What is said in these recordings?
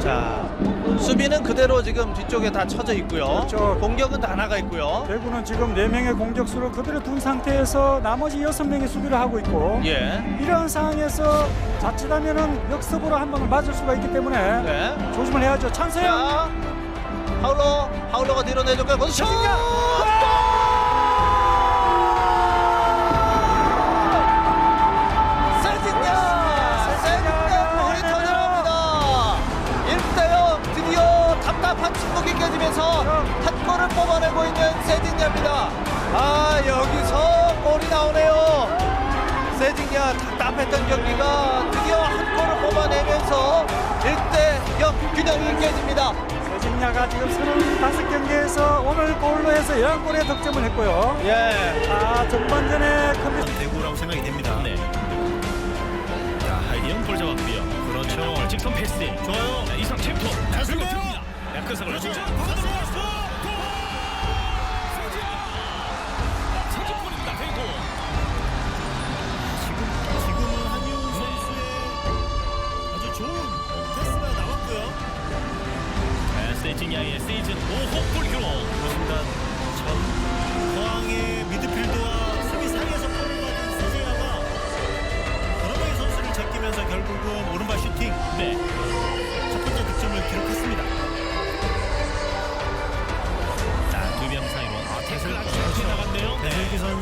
자, 수비는 그대로 지금 뒤쪽에 다 쳐져 있고요. 그렇죠. 공격은 다 나가 있고요. 대구는 지금 4명의 공격수를 그대로 둔 상태에서 나머지 6명의 수비를 하고 있고 예. 이러한 상황에서 자칫하면은 역습으로 한 번을 맞을 수가 있기 때문에 네. 조심을 해야죠. 찬스요. 자, 하울러, 하울러가 뒤로 내줬고요. 거기서 슛! 깨지면서 한 골을 뽑아내고 있는 세징야입니다. 아 여기서 골이 나오네요. 세징야 답답했던 경기가 드디어 한 골을 뽑아내면서 1대0 균형이 깨집니다. 세징야가 지금 35경기에서 오늘 골로 해서 11골의 득점을 했고요. 예. 아, 전반전에 컨디션 대구라고 생각이 됩니다. 네. 자, 하이디언 볼 잡았고요. 그렇죠. 직선 패스. 좋아요. 자, 이상 챔프. 자, 그리고 듭니다. 야크석을 그렇죠.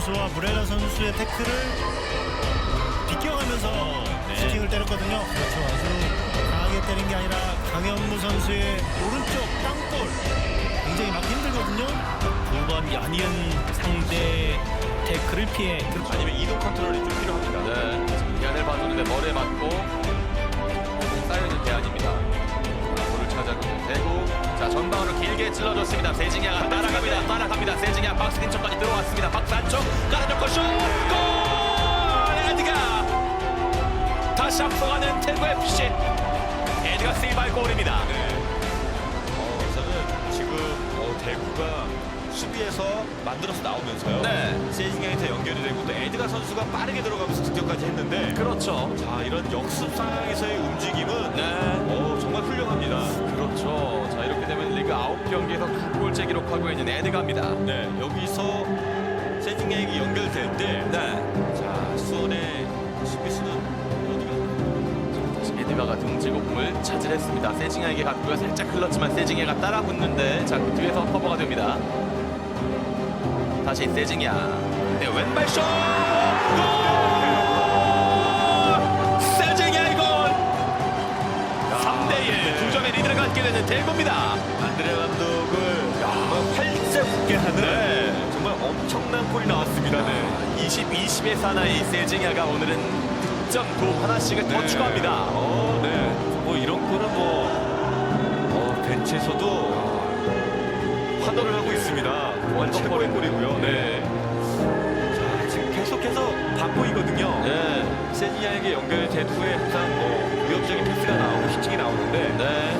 선수와 브렐라 선수의 태클을 비껴가면서 네. 슈팅을 때렸거든요. 그렇죠. 아주 강하게 때린 게 아니라 강현무 선수의 오른쪽 땅볼 굉장히 막기 힘들거든요. 두번 연이은 상대 태클을 피해 아니면 이동 컨트롤이 좀 필요합니다. 네. 대안을 봐주는데 머리에 맞고 쌓여있는 대안입니다. 찾아주는 대구. 자 전방으로 길게 찔러줬습니다. 세징야가 따라갑니다. 따라갑니다. 세징야 박스 근처까지 들어왔습니다. 박스 안쪽 깔아줬고 슛! 골! 에드가 다시 앞서가는 태구 FC. 에드가 세이바의 골입니다. 어, 우선은 지금 어, 대구가 수비에서 만들어서 나오면서요. 네. 세징야한테 연결이 되고 또 에드가 선수가 빠르게 들어가면서 득점까지 했는데 그렇죠. 자 이런 역습 상황에서의 움직임은 네. 어, 정말 훌륭합니다. 그렇죠. 자 이렇게 되면 리그 9경기에서 9골째 기록하고 있는 에드가입니다. 네 여기서 세징야에게 연결될 때, 네. 자 수원의 수비수는? 에드가가 등지고 공을 차지했습니다. 세징야에게 갔고요. 살짝 흘렀지만 세징야가 따라 붙는데 자 뒤에서 커버가 됩니다. 다시 세징야. 네 왼발 슛! 골! 세징야의 골! 3대1 두 점의 리드를 갖게 되는 대구입니다. 안드레 감독을 정말 활짝 웃게 하는 네. 정말 엄청난 골이 나왔습니다. 네. 20, 20의 사나이 세징야가 오늘은 득점 도 하나씩을 더 네. 추가합니다. 어, 네. 뭐 이런 거는 뭐 어, 벤치에서도 어, 환호를 하고 있습니다. 완전 최고의 골이고요. 네. 자, 지금 계속해서 바꾸이거든요. 네. 세니아에게 연결된 후에 항상 뭐 위협적인 패스가 나오고 슈팅이 나오는데 네.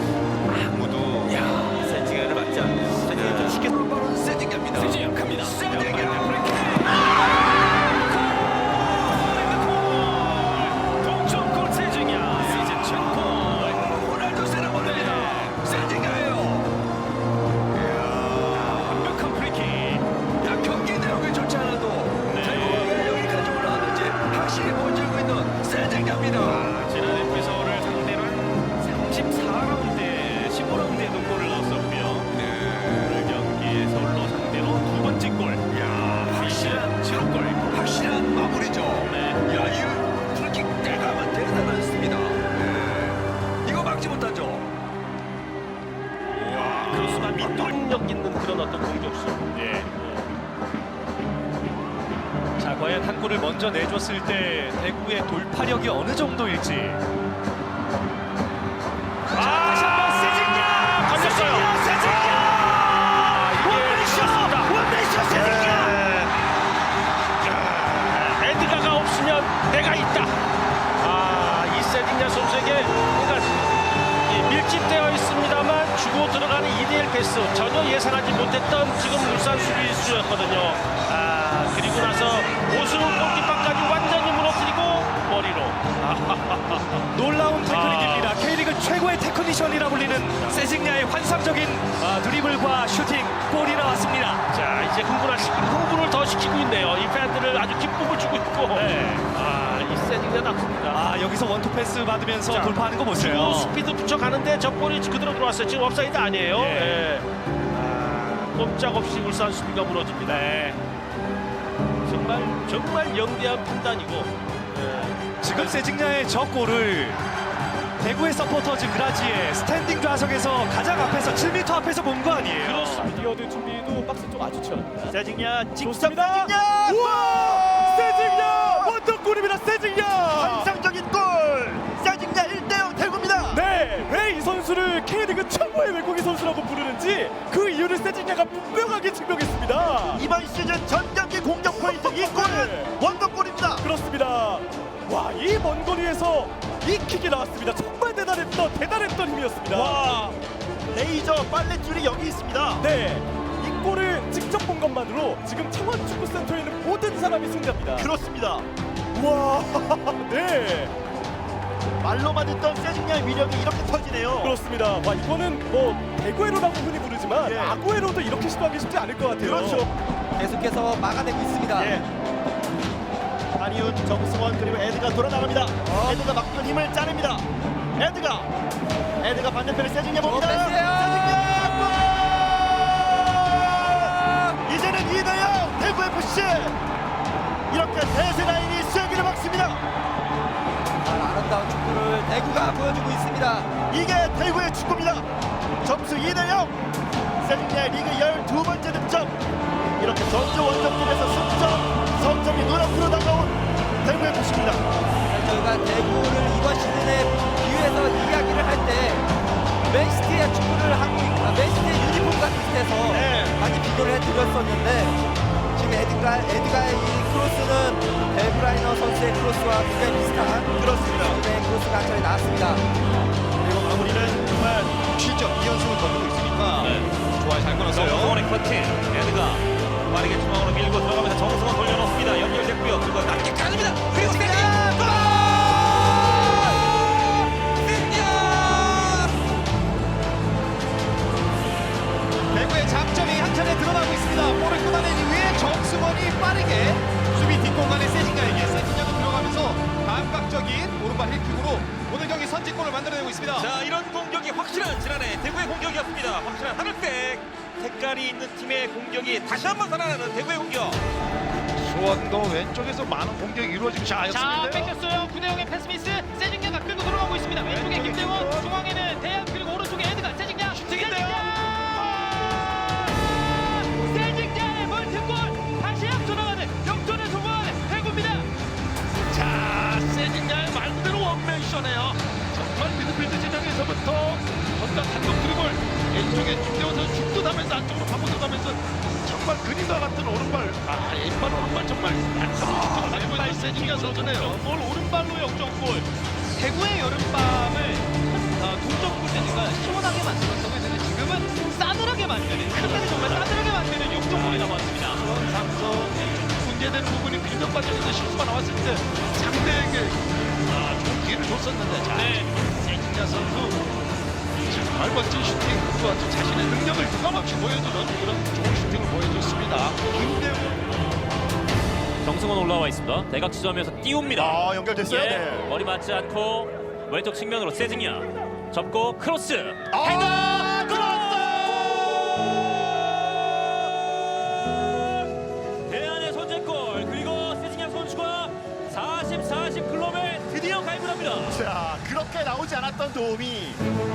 내줬을 때 대구의 돌파력이 어느 정도일지. 전혀 예상하지 못했던 지금 울산 수비수였거든요. 아 그리고 나서 오승훈 골키퍼까지 완전히 무너뜨리고 머리로. 놀라운 테크닉입니다. K리그 최고의 테크니션이라 불리는 환상적인 아, 드리블과 슈팅 골이 나왔습니다. 자 이제 흥분하시 흥분을 더 시키고 있네요. 이 팬들을 아주 기쁨을 주고 있고. 네. 아이 세팅이 나습니다. 아 여기서 원투 패스 받으면서 자, 돌파하는 거 보세요. 스피드 붙여가는데 저 볼이 그대로 들어왔어요. 지금 업사이드 아니에요. 예. 예. 아, 꼼짝없이 울산 수비가 무너집니다. 네. 정말 정말 영리한 판단이고. 예. 지금 세징야의 저 골을 대구의 서포터즈 그라지의 스탠딩 좌석에서 가장 앞에서 7m 앞에서 본 거 아니에요? 그렇습니다. 뛰어들 준비도 박스 쪽 아주 치열합니다. 세징야 직접 좋습니다. 세징야! 우와! 세징야! 원더골입니다. 세징야! 환상적인 골! 세징야 1대0 대구입니다. 네, 왜 이 선수를 K리그 최고의 외국인 선수라고 부르는지 그 세징야가 분명하게 증명했습니다. 이번 시즌 전 경기 공격 포인트 이 골은 원더골입니다. 그렇습니다. 와, 이 먼 거리에서 이 킥이 나왔습니다. 정말 대단했던 대단했던 힘이었습니다. 와 레이저 빨래줄이 여기 있습니다. 네, 이 골을 직접 본 것만으로 지금 창원 축구센터에 있는 모든 사람이 승자입니다. 그렇습니다. 와, 네, 말로만 듣던 세징야의 위력이 이렇게 터지네요. 그렇습니다. 와, 이거는 뭐 대구에로라고 흔히 부르지만 예. 아구에로도 이렇게 시도하기 쉽지 않을 것 같아요. 그렇죠. 계속해서 막아내고 있습니다. 예. 한이훈, 정승원 그리고 에드가 돌아나갑니다. 에드가 막던 힘을 짜냅니다. 에드가 에드가 반대편에 세징야 봅니다. 패스예요. 세징야 골! 이제는 2대0 대구 FC 이렇게 대세 라인이 쐐기를 박습니다. 아름다운 축구를 대구가 보여주고 있습니다. 이게 대구의 축구입니다. 점수 2대0 세징야의 리그 12번째 득점 이렇게 전주 원정팀에서 승점 성점이 눈앞으로 다가온 대구의 FC 입니다. 저희가 대구를 이번 시즌에 비유해서 이야기를 할 때 맨시티의 축구를 하고 있- 아, 맨시티의 유니폼과 비슷해서 네. 많이 비교를 해드렸었는데 지금 에드가 에드가의 이 크로스는 벨브라이너 선수의 크로스와 굉장히 비슷한 그렇습니다. 지금의 크로스 강철이 나왔습니다. 그리고 마무리는 정말 실적 2연승을 거두고 있으니까 좋아요. 잘 끊었어요. 정승원의 커팅. 에드가 빠르게 중앙으로 밀고 들어가면서 정승원 돌려놓습니다. 연결됐고요. 그리고 낮게 가집니다. 그리고 색깔이 있는 팀의 공격이 다시 한번 살아나는 대구의 공격. 수원도 왼쪽에서 많은 공격이 이루어지고 자 있는데요. 뺏겼어요 구대영의 패스미스 세징야가 끌고 들어가고 있습니다 왼쪽에 김대원 중앙에는 안쪽으로 파고들어가면서 정말 그림과 같은 오른발. 아 왼발 오른발 정말 안성을 슈팅을 달고 있는 세징야 선수네요. 뭘 오른발로 역전골. 대구의 여름밤을 어, 동점골 때니까 시원하게 만들었다고 했는데 지금은 싸늘하게 만드는 크게 정말 싸늘하게 만드는 역전골이 나왔습니다. 삼성 문제되는 부분이 빌드 과정에서 실수가 나왔을 때 상대에게 아, 좋은 기회를 줬었는데 자, 세징야 선수 멋진 슈팅 또 자신의 능력을 유감없이 보여주는 그런 좋은 슈팅을 보여줬습니다. 김대우 정승원 올라와 있습니다. 대각 지점에서 띄웁니다. 아 연결됐어요. 예, 네. 머리 맞지 않고 왼쪽 측면으로 세징야 접고 크로스 아, 대안 가입합니다. 자 그렇게 나오지 않았던 도움이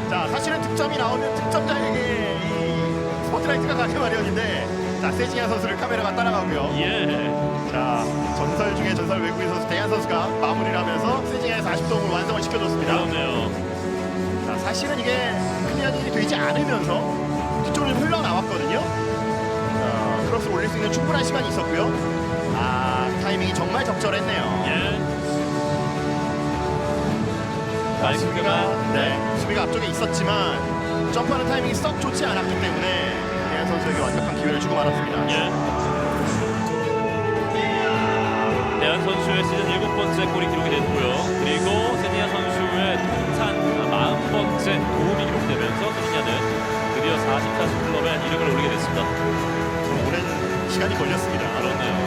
자 사실은 득점이 나오면 득점자에게 이 스포트라이트가 가게 마련인데 자 세징야 선수를 카메라가 따라가고요. 예. 자 전설 중에 전설 외국인 선수 대한 선수가 마무리를 하면서 세징야의 40도움을 완성을 시켜줬습니다. 그렇네요. 자 사실은 이게 클리어링이 되지 않으면서 뒤쪽으로 흘러나왔거든요. 자 크로스 올릴 수 있는 충분한 시간이 있었고요. 아 타이밍이 정말 적절했네요. 예. 자, 수비가 네 수비가 앞쪽에 있었지만 점프하는 타이밍이 썩 좋지 않았기 때문에 대한 선수에게 완벽한 기회를 주고 말았습니다. 예. 대한 선수의 시즌 일곱 번째 골이 기록이 됐고요. 그리고 세징야 선수의 통산 40번째 도움이 기록되면서 세징야는 드디어 40, 40 클럽에 이름을 올리게 됐습니다. 오랜 시간이 걸렸습니다. 그렇네요.